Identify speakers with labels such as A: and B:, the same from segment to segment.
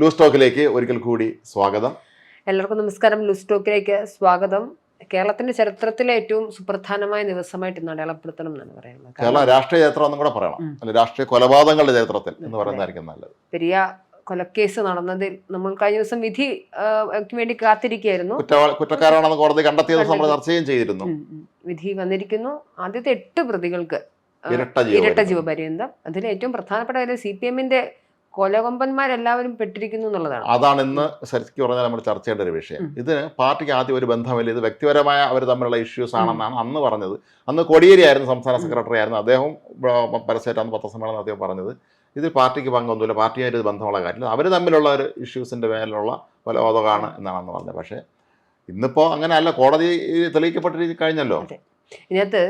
A: Loose ടോക്കിലേക്ക് ഒരിക്കൽ കൂടി സ്വാഗതം.
B: എല്ലാവർക്കും നമസ്കാരം. ലൂസ് ടോക്കിലേക്ക് സ്വാഗതം. കേരളത്തിന്റെ ചരിത്രത്തിലെ ഏറ്റവും സുപ്രധാനമായ ദിവസമായിട്ട് ഇന്ന് അടയാളപ്പെടുത്തണം എന്നാണ് പറയുന്നത്.
A: കേരള രാഷ്ട്രീയ ചരിത്രം എന്നും കൂടെ പറയണം. അല്ല രാഷ്ട്രീയ കൊലപാതകങ്ങളുടെ ചരിത്രത്തിൽ എന്ന് പറയുന്നതായിരിക്കും നല്ലത്.
B: പെരിയ കൊലക്കേസ് നടന്നതിൽ നമ്മൾ കഴിഞ്ഞ ദിവസം വിധി വേണ്ടി കാത്തിരിക്കുകയായിരുന്നു.
A: കുറ്റക്കാരാണെന്ന് കോടതി കണ്ടെത്തിയത് നമ്മൾ ചർച്ചയും ചെയ്തിരുന്നു.
B: വിധി വന്നിരിക്കുന്നു. ആദ്യത്തെ എട്ട് പ്രതികൾക്ക്
A: ഇരട്ട
B: ഇരട്ട ജീവപര്യന്തം. അതിൽ ഏറ്റവും പ്രധാനപ്പെട്ട കാര്യം സി പി എമ്മിന്റെ കൊലകൊമ്പന്മാരെല്ലാവരും പെട്ടിരിക്കുന്നു എന്നുള്ളതാണ്.
A: അതാണ് ഇന്ന് ശരിക്കും പറഞ്ഞാൽ നമ്മൾ ചർച്ച ചെയ്യേണ്ട ഒരു വിഷയം.
B: ഇത്
A: ഇതിന് പാർട്ടിക്ക് ആദ്യം ഒരു ബന്ധമില്ല. ഇത് വ്യക്തിപരമായ അവർ തമ്മിലുള്ള ഇഷ്യൂസ് ആണെന്നാണ് അന്ന് പറഞ്ഞത്. അന്ന് കോടിയേരി ആയിരുന്നു സംസ്ഥാന സെക്രട്ടറി ആയിരുന്നു. അദ്ദേഹം പരസ്യമായിട്ട് അന്ന് പത്രസമ്മേളനം അദ്ദേഹം പറഞ്ഞത്. ഇതിൽ പാർട്ടിക്ക് പങ്കൊന്നുമില്ല. പാർട്ടിയായിട്ട് ഇത് ബന്ധമുള്ള കാര്യമില്ല. അവർ തമ്മിലുള്ള ഒരു ഇഷ്യൂസിന്റെ മേലുള്ള കൊലപാതകമാണ് എന്നാണെന്ന് പറഞ്ഞത്. പക്ഷേ ഇന്നിപ്പോൾ അങ്ങനെയല്ല. കോടതി തെളിയിക്കപ്പെട്ടിരിക്കും കഴിഞ്ഞല്ലോ.
B: ഇതിനകത്ത്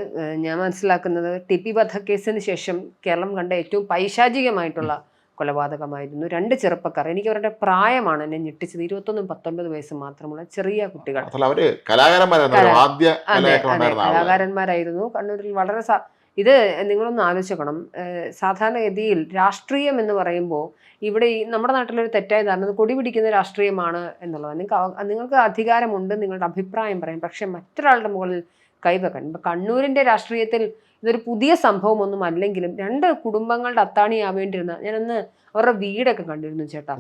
B: ഞാൻ മനസ്സിലാക്കുന്നത് ടി പി വധക്കേസിന് ശേഷം കേരളം കണ്ട ഏറ്റവും പൈശാചികമായിട്ടുള്ള കൊലപാതകമായിരുന്നു. രണ്ട് ചെറുപ്പക്കാർ. എനിക്ക് അവരുടെ പ്രായമാണ് എന്നെ ഞെട്ടിച്ചത്. ഇരുപത്തൊന്നും പത്തൊൻപത് വയസ്സ് മാത്രമുള്ള ചെറിയ കുട്ടികൾ.
A: അവർ കലാകാരന്മാരായിരുന്നു.
B: കണ്ണൂരിൽ വളരെ ഇത് നിങ്ങളൊന്ന് ആലോചിക്കണം സാധാരണഗതിയിൽ രാഷ്ട്രീയം എന്ന് പറയുമ്പോൾ ഇവിടെ ഈ നമ്മുടെ നാട്ടിലൊരു തെറ്റായ ധാരണ കൊടി പിടിക്കുന്ന രാഷ്ട്രീയമാണ് എന്നുള്ളത് നിങ്ങൾക്ക് നിങ്ങൾക്ക് അധികാരമുണ്ട് നിങ്ങളുടെ അഭിപ്രായം പറയാം. പക്ഷെ മറ്റൊരാളുടെ മുകളിൽ കൈവെക്കാൻ. ഇപ്പൊ കണ്ണൂരിന്റെ രാഷ്ട്രീയത്തിൽ ഇതൊരു പുതിയ സംഭവമൊന്നും അല്ലെങ്കിലും രണ്ട് കുടുംബങ്ങളുടെ അത്താണിയാവേണ്ടിരുന്ന ഞാനന്ന് അവരുടെ വീടൊക്കെ കണ്ടിരുന്നു ചേട്ടാ.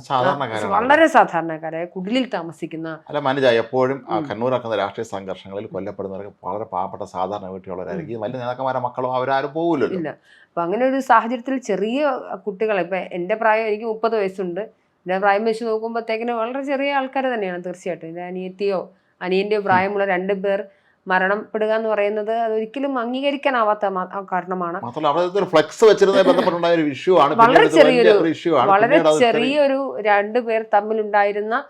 B: വളരെ സാധാരണക്കാരായ കുടിലിൽ താമസിക്കുന്ന
A: അല്ല മനജ എപ്പോഴും. കണ്ണൂരാക്കുന്ന രാഷ്ട്രീയ സംഘർഷങ്ങളിൽ കൊല്ലപ്പെടുന്നവർക്ക് വളരെ പാവപ്പെട്ട സാധാരണ വീട്ടിലുള്ളവരായിരിക്കും. വലിയ നേതാക്കന്മാരെ മക്കളോ അവരാരും പോകില്ലല്ലോ
B: ഇല്ല. അപ്പൊ അങ്ങനെ ഒരു സാഹചര്യത്തിൽ ചെറിയ കുട്ടികളെ ഇപ്പൊ എന്റെ പ്രായം എനിക്ക് മുപ്പത് വയസ്സുണ്ട്. എന്റെ പ്രായം വെച്ച് നോക്കുമ്പോഴത്തേക്കിന് വളരെ ചെറിയ ആൾക്കാർ തന്നെയാണ് തീർച്ചയായിട്ടും. എന്റെ അനിയത്തിയോ അനിയന്റെയോ പ്രായമുള്ള രണ്ട് പേർ മരണപ്പെടുക എന്ന് പറയുന്നത് അതൊരിക്കലും അംഗീകരിക്കാനാവാത്ത കാരണമാണ്. വളരെ ചെറിയൊരു- വളരെ ചെറിയൊരു രണ്ട് പേർ തമ്മിലുണ്ടായിരുന്ന ഉണ്ടായിരുന്ന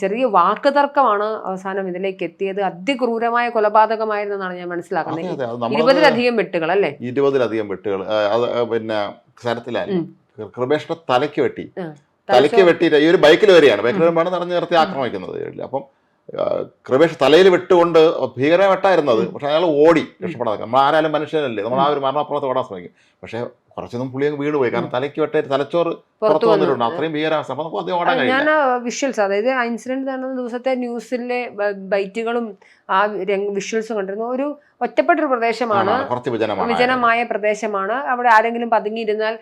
B: ചെറിയ വാക്ക് തർക്കമാണ് അവസാനം ഇതിലേക്ക് എത്തിയത്. അതിക്രൂരമായ കൊലപാതകമായിരുന്നാണ് ഞാൻ മനസ്സിലാക്കുന്നത്. ഇരുപതിലധികം വെട്ടുകൾ അല്ലേ?
A: ഇരുപതിലധികം വെട്ടുകൾ. പിന്നെ. കൃപേഷിന്റെ തലയ്ക്ക് വെട്ടി. തലയ്ക്ക് വെട്ടിയിട്ട് ഈ ഒരു ബൈക്കിൽ വരികയാണ്. ബൈക്കിൽ വരുമ്പോഴാണ് നടന്നു നിർത്തി ആക്രമിക്കുന്നത്. അപ്പം കൃപേഷ് തലയിൽ വിട്ടുകൊണ്ട് ഭീകര വെട്ടായിരുന്നത്. പക്ഷെ അയാൾ ഓടി രക്ഷപ്പെടാതെ. നമ്മൾ ആരായാലും മനുഷ്യനല്ലേ. നമ്മൾ ആ ഒരു മരണപ്പുറത്ത് ഓടാൻ ശ്രമിക്കും. പക്ഷെ കുറച്ചൊന്നും പുളി അങ്ങ് വീണ് പോയി. കാരണം തലയ്ക്ക് വെട്ടേ തലച്ചോറ്
B: പുറത്തു
A: വന്നിട്ടുണ്ട്. അത്രയും ഭീകരാവസ്ഥ. നമുക്ക് അധികം ഓടാൻ
B: ഞാൻ വിഷ്വൽസ് അതായത് ആ ഇൻസിഡന്റ് നടന്ന ദിവസത്തെ ന്യൂസിലെ ബൈറ്റുകളും ആ വിഷ്വൽസും കണ്ടിരുന്നു ഒരു ഒറ്റപ്പെട്ട ഒരു പ്രദേശമാണ് വിജനമായ പ്രദേശമാണ്. അവിടെ ആരെങ്കിലും പതുങ്ങിയിരുന്നാൽ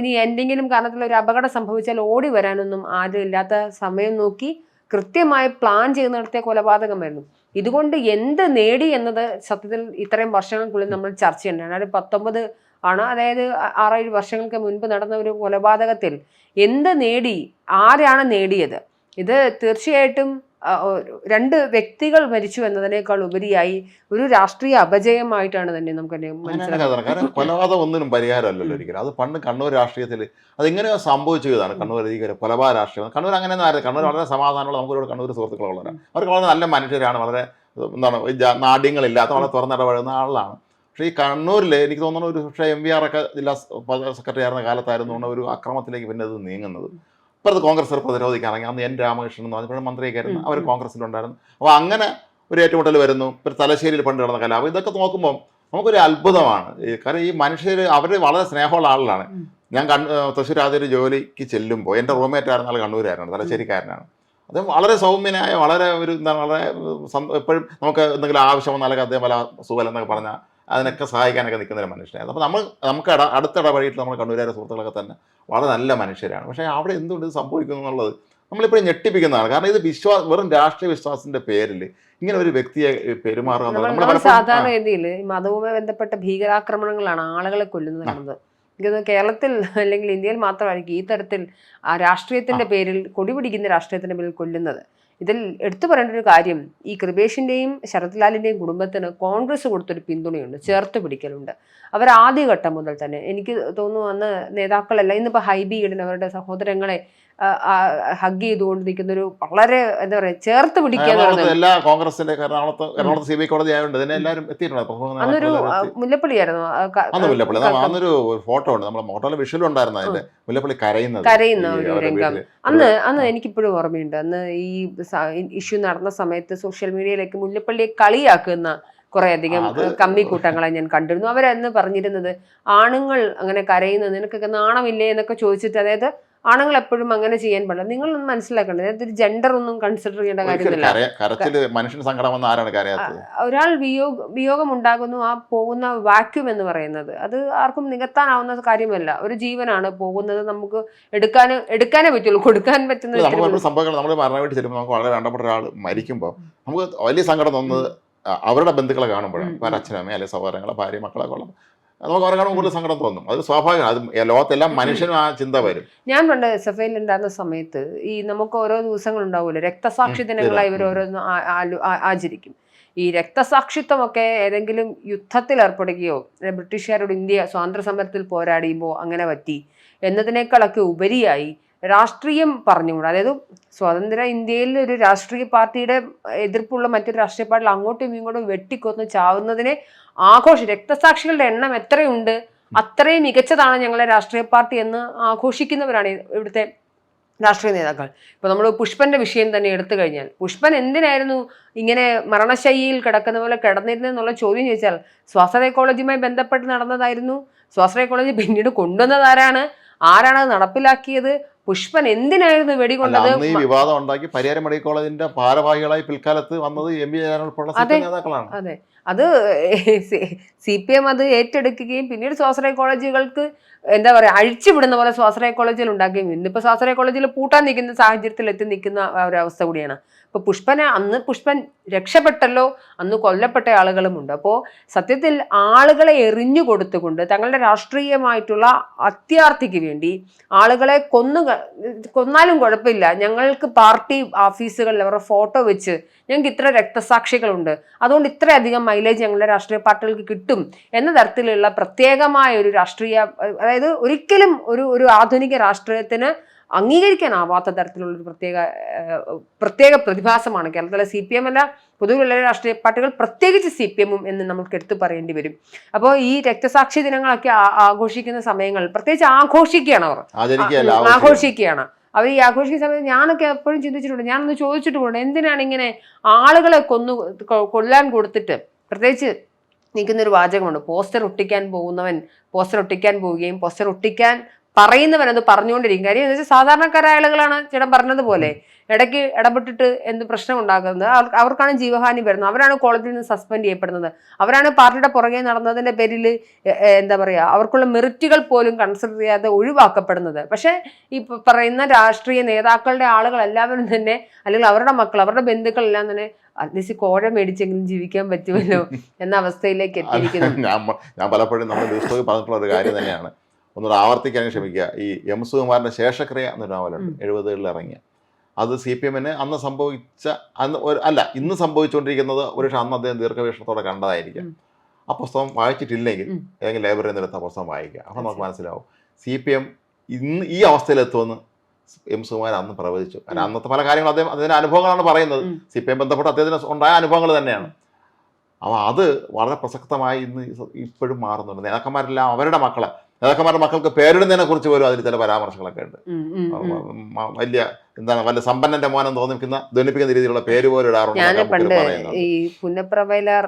B: ഇനി എന്തെങ്കിലും കാരണത്തിൽ ഒരു അപകടം സംഭവിച്ചാൽ ഓടി വരാനൊന്നും ആരും ഇല്ലാത്ത സമയം നോക്കി കൃത്യമായി പ്ലാൻ ചെയ്ത് നടത്തിയ കൊലപാതകമായിരുന്നു ഇതുകൊണ്ട് എന്ത് നേടി എന്നത് സത്യത്തിൽ ഇത്രയും വർഷങ്ങൾക്കുള്ളിൽ നമ്മൾ ചർച്ച ചെയ്യണം അത് പത്തൊമ്പത് ആണ്. അതായത് ആറേഴ് വർഷങ്ങൾക്ക് മുൻപ് നടന്ന ഒരു കൊലപാതകത്തിൽ എന്ത് നേടി ആരാണ് നേടിയത്? ഇത് തീർച്ചയായിട്ടും രണ്ട് വ്യക്തികൾ മരിച്ചു എന്നതിനേക്കാൾ ഉപരിയായി ഒരു രാഷ്ട്രീയ അപജയമായിട്ടാണ് തന്നെ നമുക്ക്
A: കാരണം കൊലപാതകം ഒന്നിനും പരിഹാരമല്ലല്ലോ ഒരിക്കലും. അത് പണ്ട് കണ്ണൂർ രാഷ്ട്രീയത്തിൽ അതെങ്ങനെയോ സംഭവിച്ചതാണ് കണ്ണൂർ അധികം കൊലപാതക രാഷ്ട്രീയം. കണ്ണൂർ അങ്ങനെയൊന്നും ആയിരുന്നു കണ്ണൂർ വളരെ സമാധാനമുള്ള നമുക്കൊരു കണ്ണൂർ സുഹൃത്തുക്കളുള്ളവരാണ്. അവർക്ക് വളരെ നല്ല മനുഷ്യരാണ്. വളരെ എന്താണ് നാട്യങ്ങളില്ലാത്ത വളരെ തുറന്നിടപഴകുന്ന ആളാണ്. പക്ഷേ ഈ കണ്ണൂരിൽ എനിക്ക് തോന്നുന്നു ഒരു പക്ഷേ എം വി ആർ ഒക്കെ ജില്ലാ സെക്രട്ടറി ആയിരുന്ന കാലത്തായിരുന്നു ഒരു അക്രമത്തിലേക്ക് പിന്നെ അത് നീങ്ങുന്നത്. ഇപ്പോൾ അത് കോൺഗ്രസ് പ്രതിരോധിക്കുകയാണെങ്കിൽ അന്ന് എൻ രാമകൃഷ്ണൻ എന്ന് പറഞ്ഞപ്പോൾ മന്ത്രിയൊക്കെ ആയിരുന്നു അവർ
B: കോൺഗ്രസ്സിലുണ്ടായിരുന്നു
A: കോൺഗ്രസിലുണ്ടായിരുന്നു. അപ്പോൾ അങ്ങനെ ഒരു ഏറ്റുമുട്ടൽ വരുന്നു. ഇപ്പോൾ തലശ്ശേരിയിൽ പണ്ട് കിടന്ന കലാപം ഇതൊക്കെ നോക്കുമ്പോൾ നമുക്കൊരു അത്ഭുതമാണ്. കാരണം ഈ മനുഷ്യർ അവർ വളരെ സ്നേഹമുള്ള ആളുകളാണ്. ഞാൻ കണ്ണ തൃശ്ശൂർ ആദ്യം ജോലിക്ക് ചെല്ലുമ്പോൾ എന്റെ റൂംമേറ്റ് ആയിരുന്ന ആൾ കണ്ണൂരായിരുന്നു. തലശ്ശേരിക്കാരനാണ്. അത് വളരെ സൗമ്യനായ വളരെ ഒരു എന്താണ് വളരെ എപ്പോഴും നമുക്ക് എന്തെങ്കിലും ആവശ്യം വന്നാലൊക്കെ അദ്ദേഹം പല സുഖം എന്നൊക്കെ പറഞ്ഞാൽ അതിനൊക്കെ സഹായിക്കാനൊക്കെ നിൽക്കുന്ന ഒരു മനുഷ്യനായിരുന്നു. അപ്പോൾ നമ്മൾ നമുക്ക് ഇട അടുത്ത ഇടപഴകിയിട്ട് നമ്മൾ കണ്ണൂരായ സുഹൃത്തുക്കളൊക്കെ തന്നെ വളരെ നല്ല മനുഷ്യരാണ്. പക്ഷേ അവിടെ എന്തുകൊണ്ട് ഇത് സംഭവിക്കുന്നു എന്നുള്ളത് നമ്മളിപ്പോഴും ഞെട്ടിപ്പിക്കുന്നതാണ്. കാരണം ഇത് വിശ്വാസം വെറും രാഷ്ട്രീയ വിശ്വാസത്തിന്റെ പേരിൽ ഇങ്ങനെ ഒരു വ്യക്തിയെ പെരുമാറുക
B: സാധാരണ രീതിയിൽ മതവുമായി ബന്ധപ്പെട്ട ഭീകരാക്രമണങ്ങളാണ് ആളുകളെ കൊല്ലുന്നത് എനിക്കത് കേരളത്തിൽ അല്ലെങ്കിൽ ഇന്ത്യയിൽ മാത്രമായിരിക്കും ഈ തരത്തിൽ ആ രാഷ്ട്രീയത്തിന്റെ പേരിൽ കൊടിപിടിക്കുന്ന രാഷ്ട്രീയത്തിന്റെ പേരിൽ കൊല്ലുന്നത്. ഇതിൽ എടുത്തു പറയേണ്ട ഒരു കാര്യം ഈ കൃപേഷിന്റെയും ശരത്ലാലിന്റെയും കുടുംബത്തിന് കോൺഗ്രസ് കൊടുത്തൊരു പിന്തുണയുണ്ട് ചേർത്ത് പിടിക്കലുണ്ട്. അവർ ആദ്യഘട്ടം മുതൽ തന്നെ എനിക്ക് തോന്നുന്നു അന്ന് നേതാക്കളല്ല ഇന്നിപ്പോൾ ഹൈബി ഈഡൻ അവരുടെ സഹോദരങ്ങളെ ഹഗ് ചെയ്തുകൊണ്ട് നിൽക്കുന്ന ഒരു വളരെ എന്താ പറയാ ചേർത്ത് പിടിക്കുക
A: എല്ലാ കോൺഗ്രസിന്റെ എറണാകുളത്ത് എറണാകുളത്ത് സി ബി കോടതി ആയതുകൊണ്ട് ഇതിനെ എല്ലാവരും എത്തിയിട്ടുണ്ട്.
B: അന്നൊരു. മുല്ലപ്പള്ളിയായിരുന്നു
A: അന്ന് മുല്ലപ്പള്ളി അന്നൊരു ഫോട്ടോ ഉണ്ട്. നമ്മുടെ ഫോട്ടോയിലെ വിഷ്വൽ ഉണ്ടായിരുന്നു അതിന്റെ മുല്ലപ്പള്ളി കരയുന്നത്
B: കരയുന്ന ഒരു രംഗം. അന്ന് അന്ന് എനിക്കിപ്പോഴും ഓർമ്മയുണ്ട്. അന്ന് ഈ ഇഷ്യൂ നടന്ന സമയത്ത് സോഷ്യൽ മീഡിയയിലേക്ക് മുല്ലപ്പള്ളിയെ കളിയാക്കുന്ന കുറെ അധികം
A: കമ്മി
B: കൂട്ടങ്ങളെ ഞാൻ കണ്ടിരുന്നു. അവരന്ന് പറഞ്ഞിരുന്നത് ആണുങ്ങൾ അങ്ങനെ കരയുന്നത് നിനക്കൊക്കെ നാണമില്ലേ? എന്നൊക്കെ ചോദിച്ചിട്ട് അതായത് ആണുങ്ങൾ എപ്പോഴും അങ്ങനെ ചെയ്യാൻ പാടില്ല. നിങ്ങളൊന്നും മനസ്സിലാക്കണം ഇതിനകത്തൊരു ജെൻഡർ ഒന്നും കൺസിഡർ ചെയ്യേണ്ട കാര്യമില്ല. ഒരാൾ വിയോഗ വിയോഗം ഉണ്ടാകുന്നു ആ പോകുന്ന വാക്യൂം എന്ന് പറയുന്നത്. അത് ആർക്കും നികത്താനാവുന്ന കാര്യമല്ല. ഒരു ജീവനാണ് പോകുന്നത്. നമുക്ക് എടുക്കാൻ എടുക്കാനേ പറ്റുള്ളൂ. കൊടുക്കാൻ പറ്റുന്ന
A: സംഭവങ്ങൾ നമ്മൾ മരണമായിട്ട് ചെല്ലുമ്പോൾ നമുക്ക് വളരെ വേണ്ടപ്പെട്ട ഒരാൾ മരിക്കുമ്പോൾ നമുക്ക് വലിയ സങ്കടം തോന്നുന്നത് അവരുടെ ബന്ധുക്കളെ കാണുമ്പോഴാണ്. അച്ഛനമ്മ അല്ലെങ്കിൽ സഹോദരങ്ങളെ ഭാര്യ മക്കളെ കൊള്ളും നമുക്ക് അവരെക്കാളും കൂടുതൽ സങ്കടം തോന്നും. അത് സ്വാഭാവികമാണ് അത് ലോകത്തെല്ലാം മനുഷ്യനും ആ ചിന്ത വരും.
B: ഞാൻ പണ്ട് എസ് എഫ് ഐയിൽ ഉണ്ടായിരുന്ന സമയത്ത് ഈ നമുക്ക് ഓരോ ദിവസങ്ങൾ ഉണ്ടാവുമല്ലോ രക്തസാക്ഷി ദിനങ്ങളായി ഇവർ ഓരോന്ന് ആചരിക്കും. ഈ രക്തസാക്ഷിത്വമൊക്കെ ഏതെങ്കിലും യുദ്ധത്തിൽ ഏർപ്പെടുകയോ ബ്രിട്ടീഷുകാരോട് ഇന്ത്യ സ്വാതന്ത്ര്യ സമരത്തിൽ പോരാടിയുമ്പോൾ അങ്ങനെ പറ്റി എന്നതിനേക്കാളൊക്കെ ഉപരിയായി രാഷ്ട്രീയം പറഞ്ഞുകൂടാ. അതായത് സ്വതന്ത്ര ഇന്ത്യയിൽ ഒരു രാഷ്ട്രീയ പാർട്ടിയുടെ എതിർപ്പുള്ള മറ്റൊരു രാഷ്ട്രീയ പാർട്ടിയിൽ അങ്ങോട്ടും ഇങ്ങോട്ടും വെട്ടിക്കൊന്ന് ചാവുന്നതിനെ ആഘോഷം രക്തസാക്ഷികളുടെ എണ്ണം എത്രയുണ്ട്? അത്രയും മികച്ചതാണ് ഞങ്ങളെ രാഷ്ട്രീയ പാർട്ടി എന്ന് ആഘോഷിക്കുന്നവരാണ് ഇവിടുത്തെ രാഷ്ട്രീയ നേതാക്കൾ. ഇപ്പൊ നമ്മൾ പുഷ്പന്റെ വിഷയം തന്നെ എടുത്തു കഴിഞ്ഞാൽ പുഷ്പൻ എന്തിനായിരുന്നു ഇങ്ങനെ മരണശൈലിയിൽ കിടക്കുന്ന പോലെ കിടന്നിരുന്നെന്നുള്ള ചോദ്യം ചോദിച്ചാൽ സ്വാശ്രയ കോളേജുമായി ബന്ധപ്പെട്ട് നടന്നതായിരുന്നു. സ്വാശ്രയ കോളേജ് പിന്നീട് കൊണ്ടുവന്നത് ആരാണ്? ആരാണ് അത് നടപ്പിലാക്കിയത്? പുഷ്പൻ എന്തിനായിരുന്നു വെടികൊണ്ടത്?
A: ഈ വിവാദം ഉണ്ടാക്കി പരിയാരം മെഡിക്കൽ കോളേജിന്റെ ഭാരവാഹികളായി പിൽക്കാലത്ത് വന്നത് എം ഉൾപ്പെടെ
B: അതെ.
A: നേതാക്കളാണ്.
B: അതെ. അത് സി പി എം അത് ഏറ്റെടുക്കുകയും പിന്നീട് സ്വാശ്രയ കോളേജുകൾക്ക് എന്താ പറയുക അഴിച്ചുവിടുന്ന പോലെ സ്വാശ്രയ കോളേജിൽ ഉണ്ടാക്കുകയും ഇന്നിപ്പോൾ സ്വാശ്രയ കോളേജിൽ പൂട്ടാൻ നിൽക്കുന്ന സാഹചര്യത്തിൽ എത്തി നിൽക്കുന്ന ഒരവസ്ഥ കൂടിയാണ്. ഇപ്പൊ പുഷ്പനെ അന്ന് പുഷ്പൻ രക്ഷപ്പെട്ടല്ലോ അന്ന് കൊല്ലപ്പെട്ട ആളുകളുമുണ്ട്. അപ്പോൾ സത്യത്തിൽ ആളുകളെ എറിഞ്ഞു കൊടുത്തുകൊണ്ട് തങ്ങളുടെ രാഷ്ട്രീയമായിട്ടുള്ള അത്യാർത്ഥിക്ക് വേണ്ടി ആളുകളെ കൊന്നു കൊന്നാലും കുഴപ്പമില്ല. ഞങ്ങൾക്ക് പാർട്ടി ഓഫീസുകളിൽ അവരുടെ ഫോട്ടോ വെച്ച് ഞങ്ങൾക്ക് ഇത്ര രക്തസാക്ഷികളുണ്ട്. അതുകൊണ്ട് ഇത്രയധികം മൈലേജ് ഞങ്ങളുടെ രാഷ്ട്രീയ പാർട്ടികൾക്ക് കിട്ടും എന്ന തരത്തിലുള്ള പ്രത്യേകമായ ഒരു രാഷ്ട്രീയ അതായത് ഒരിക്കലും ഒരു ഒരു ആധുനിക രാഷ്ട്രീയത്തിന് അംഗീകരിക്കാനാവാത്ത തരത്തിലുള്ള ഒരു പ്രത്യേക പ്രത്യേക പ്രതിഭാസമാണ് കേരളത്തിലെ സി പി എം അല്ല പൊതുവിലുള്ള രാഷ്ട്രീയ പാർട്ടികൾ പ്രത്യേകിച്ച് സി പി എമ്മും എന്ന് നമുക്ക് എടുത്തു പറയേണ്ടി വരും. അപ്പോൾ ഈ രക്തസാക്ഷി ദിനങ്ങളൊക്കെ ആഘോഷിക്കുന്ന സമയങ്ങൾ പ്രത്യേകിച്ച് ആഘോഷിക്കുകയാണ് അവർ. ആഘോഷിക്കുകയാണ്. അവർ ഈ ആഘോഷിക്കുന്ന സമയത്ത് ഞാനൊക്കെ എപ്പോഴും ചിന്തിച്ചിട്ടുണ്ട് ഞാനൊന്ന് ചോദിച്ചിട്ടുമുണ്ട് എന്തിനാണ് ഇങ്ങനെ ആളുകളെ കൊന്നു കൊല്ലാൻ കൊടുത്തിട്ട് പ്രത്യേകിച്ച് നിൽക്കുന്നൊരു വാചകമുണ്ട് പോസ്റ്റർ ഒട്ടിക്കാൻ പോകുന്നവൻ പോസ്റ്റർ ഒട്ടിക്കാൻ പോവുകയും പോസ്റ്റർ ഒട്ടിക്കാൻ പറയുന്നവൻ അത് പറഞ്ഞുകൊണ്ടിരിക്കും. കാര്യം എന്ന് വെച്ചാൽ സാധാരണക്കാരായ ആളുകളാണ് ചേട്ടൻ പറഞ്ഞതുപോലെ. ഇടയ്ക്ക് ഇടപെട്ടിട്ട് എന്ത് പ്രശ്നം ഉണ്ടാക്കുന്നത്. അവർ- അവർക്കാണ് ജീവഹാനി വരുന്നത്. അവരാണ് കോളേജിൽ നിന്ന് സസ്പെൻഡ് ചെയ്യപ്പെടുന്നത്. അവരാണ് പാർട്ടിയുടെ പുറകെ നടന്നതിന്റെ പേരിൽ എന്താ പറയുക അവർക്കുള്ള മെറിറ്റുകൾ പോലും കൺസിഡർ ചെയ്യാതെ ഒഴിവാക്കപ്പെടുന്നത്. പക്ഷേ ഈ പറയുന്ന രാഷ്ട്രീയ നേതാക്കളുടെ ആളുകൾ എല്ലാവരും തന്നെ അല്ലെങ്കിൽ അവരുടെ മക്കൾ അവരുടെ ബന്ധുക്കൾ എല്ലാം തന്നെ അറ്റ്ലീസ്റ്റ് കോഴ മേടിച്ചെങ്കിലും ജീവിക്കാൻ പറ്റുമല്ലോ എന്ന അവസ്ഥയിലേക്ക് എത്തിയിരിക്കുന്നു.
A: ഞാൻ പലപ്പോഴും നമ്മുടെ പറഞ്ഞിട്ടുള്ള ഒരു കാര്യം തന്നെയാണ്. ഒന്നുകൂടെ ആവർത്തിക്കാൻ ക്ഷമിക്കുക ഈ എം സുകുമാരന്റെ ശേഷക്രിയ എന്നൊരു നോവലുണ്ട്. എഴുപതുകളിൽ ഇറങ്ങിയ. അത് സി പി എമ്മിന് അന്ന് സംഭവിച്ച അന്ന് ഒരു അല്ല ഇന്ന് സംഭവിച്ചുകൊണ്ടിരിക്കുന്നത് ഒരു പക്ഷേ അന്ന് അദ്ദേഹം ദീർഘവീക്ഷണത്തോടെ കണ്ടതായിരിക്കും. ആ പുസ്തകം വായിച്ചിട്ടില്ലെങ്കിൽ
B: അല്ലെങ്കിൽ
A: ഏതെങ്കിലും ലൈബ്രറിയിൽ നിന്ന് എടുത്ത പുസ്തകം വായിക്കുക. അപ്പം നമുക്ക് മനസ്സിലാവും. സി പി എം ഇന്ന് ഈ അവസ്ഥയിലെത്തുമെന്ന് എം സുകുമാരൻ അന്ന് പ്രവചിച്ചു. കാരണം അന്നത്തെ പല കാര്യങ്ങളും അദ്ദേഹം അതിന്റെ അനുഭവങ്ങളാണ് പറയുന്നത്. സി പി എം ബന്ധപ്പെട്ട് അദ്ദേഹത്തിന് ഉണ്ടായ അനുഭവങ്ങൾ തന്നെയാണ്. അപ്പോൾ അത് വളരെ പ്രസക്തമായി ഇന്ന് ഇപ്പോഴും മാറുന്നുണ്ട്. നേതാക്കന്മാരെല്ലാം അവരുടെ മക്കളെ നേതാക്കന്മാരുടെ മക്കൾക്ക് പേരിടുന്നതിനെ കുറിച്ച് പോലും അതിൽ ചില പരാമർശങ്ങളൊക്കെ ഉണ്ട്. വലിയ എന്താണ് വല്ല സമ്പന്നന്റെ മോനം തോന്നിക്കുന്ന ധ്വനിപ്പിക്കുന്ന രീതിയിലുള്ള പേര് പോലും ഇടാറുണ്ട്
B: പണ്ട് ഈ പുന്നപ്രവയലാർ